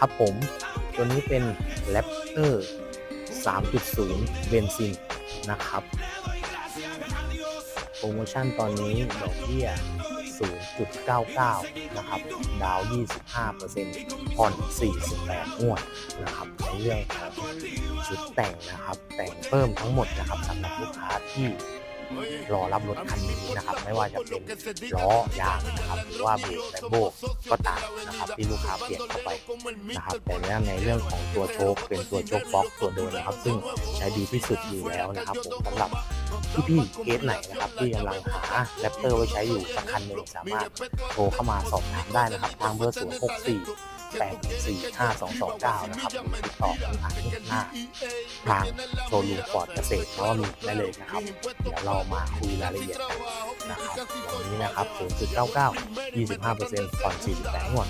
ครับผม ตัวนี้เป็น Raptor 3.0 เบนซินนะครับ โปรโมชั่นตอนนี้ดอกเบี้ย 0.99 นะครับ ดาว 25%ผ่อน 48งวดนะครับในเรื่องของชุดแต่งนะครับ แต่งเพิ่มทั้งหมดนะครับสำหรับลูกค้าที่ รอรับรถคันนี้นะครับ ไม่ว่าจะเป็นล้อยางนะครับหรือว่าเบรกและโบกก็ตามนะครับที่ลูกค้าเปลี่ยนเข้าไปนะครับแต่เรื่องในเรื่องของตัวโชคเป็นตัวโชคบล็อกตัวเดิมนะครับ ซึ่งใช้ดีที่สุดอยู่แล้วนะครับผมสำหรับพี่พี่ๆเคสไหนนะครับที่กำลังหาแรปเตอร์ไว้ใช้อยู่สักคันหนึ่งสามารถโทรเข้ามาสอบถามได้นะครับ ทางเบอร์ 0 6 4 8 4 5 2 2 9 นะครับติดต่อคุณอันหน้าทางโชว์รูมปอดเกษตรเพราะว่ามีได้เลยนะครับ เดี๋ยวเรามาคุยรายละเอียดนนะครับวันนี้นะครับ0.99 25%ผ่อน48งวด